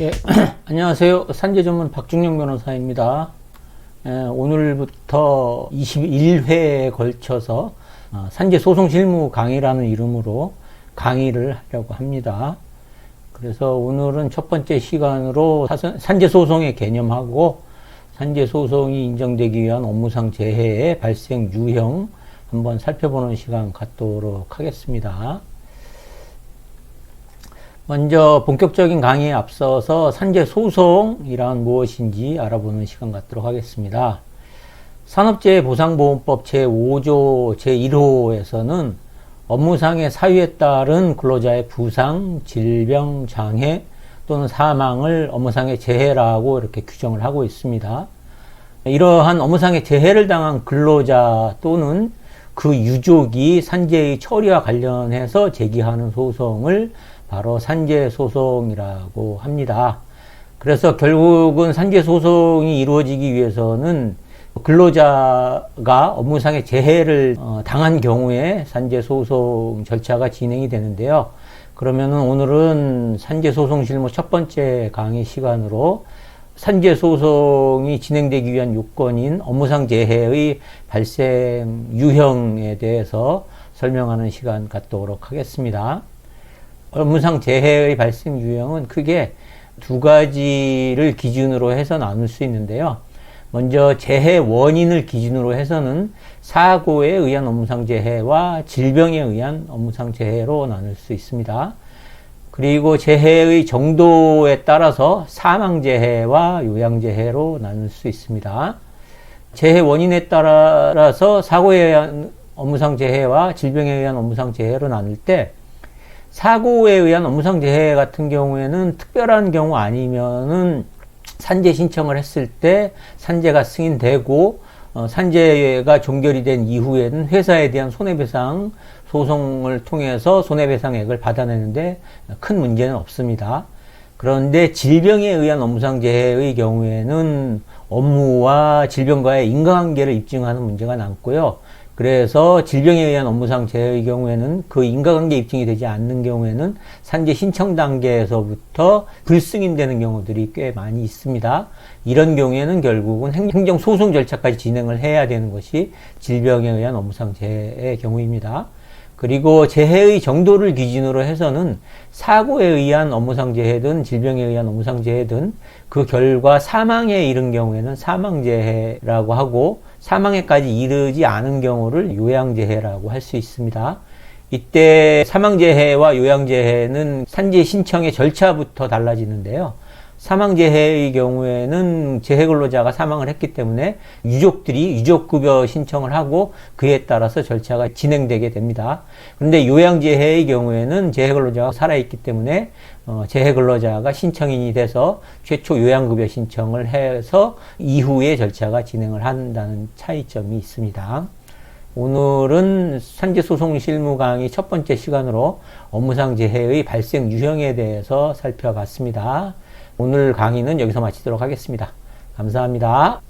예, 안녕하세요. 산재 전문 박중영 변호사입니다. 예, 오늘부터 21회에 걸쳐서 어, 산재 소송 실무 강의라는 이름으로 강의를 하려고 합니다. 그래서 오늘은 첫 번째 시간으로 사선- 산재 소송의 개념하고 산재 소송이 인정되기 위한 업무상 재해의 발생 유형 한번 살펴보는 시간 갖도록 하겠습니다. 먼저 본격적인 강의에 앞서서 산재 소송이란 무엇인지 알아보는 시간 갖도록 하겠습니다. 산업재해보상보험법 제5조 제1호에서는 업무상의 사유에 따른 근로자의 부상, 질병, 장애 또는 사망을 업무상의 재해라고 이렇게 규정을 하고 있습니다. 이러한 업무상의 재해를 당한 근로자 또는 그 유족이 산재의 처리와 관련해서 제기하는 소송을 바로 산재 소송이라고 합니다. 그래서 결국은 산재 소송이 이루어지기 위해서는 근로자가 업무상의 재해를 어, 당한 경우에 산재 소송 절차가 진행이 되는데요. 그러면은 오늘은 산재 소송 실무 첫 번째 강의 시간으로 산재 소송이 진행되기 위한 요건인 업무상 재해의 발생 유형에 대해서 설명하는 시간 갖도록 하겠습니다. 업무상 재해의 발생 유형은 크게 두 가지를 기준으로 해서 나눌 수 있는데요. 먼저 재해 원인을 기준으로 해서는 사고에 의한 업무상 재해와 질병에 의한 업무상 재해로 나눌 수 있습니다. 그리고 재해의 정도에 따라서 사망 재해와 요양 재해로 나눌 수 있습니다. 재해 원인에 따라서 사고에 의한 업무상 재해와 질병에 의한 업무상 재해로 나눌 때 사고에 의한 업무상 재해 같은 경우에는 특별한 경우 아니면은 산재 신청을 했을 때 산재가 승인되고 어, 산재가 종결이 된 이후에는 회사에 대한 손해배상 소송을 통해서 손해배상액을 받아내는데 큰 문제는 없습니다. 그런데 질병에 의한 업무상 재해의 경우에는 업무와 질병과의 인과관계를 입증하는 문제가 남고요. 그래서 질병에 의한 업무상 재해의 경우에는 그 인과관계 입증이 되지 않는 경우에는 산재 신청 단계에서부터 불승인되는 경우들이 꽤 많이 있습니다. 이런 경우에는 결국은 행정 소송 절차까지 진행을 해야 되는 것이 질병에 의한 업무상 재해의 경우입니다. 그리고 재해의 정도를 기준으로 해서는 사고에 의한 업무상 재해든 질병에 의한 업무상 재해든 그 결과 사망에 이른 경우에는 사망재해라고 하고 사망에까지 이르지 않은 경우를 요양재해라고 할 수 있습니다. 이때 사망재해와 요양재해는 산재 신청의 절차부터 달라지는데요. 사망재해의 경우에는 재해근로자가 사망을 했기 때문에 유족들이 유족급여 신청을 하고 그에 따라서 절차가 진행되게 됩니다. 그런데 요양재해의 경우에는 재해근로자가 살아있기 때문에 어, 재해근로자가 신청인이 돼서 최초 요양급여 신청을 해서 이후에 절차가 진행을 한다는 차이점이 있습니다. 오늘은 산재소송 실무 강의 첫 번째 시간으로 업무상 재해의 발생 유형에 대해서 살펴봤습니다. 오늘 강의는 여기서 마치도록 하겠습니다. 감사합니다.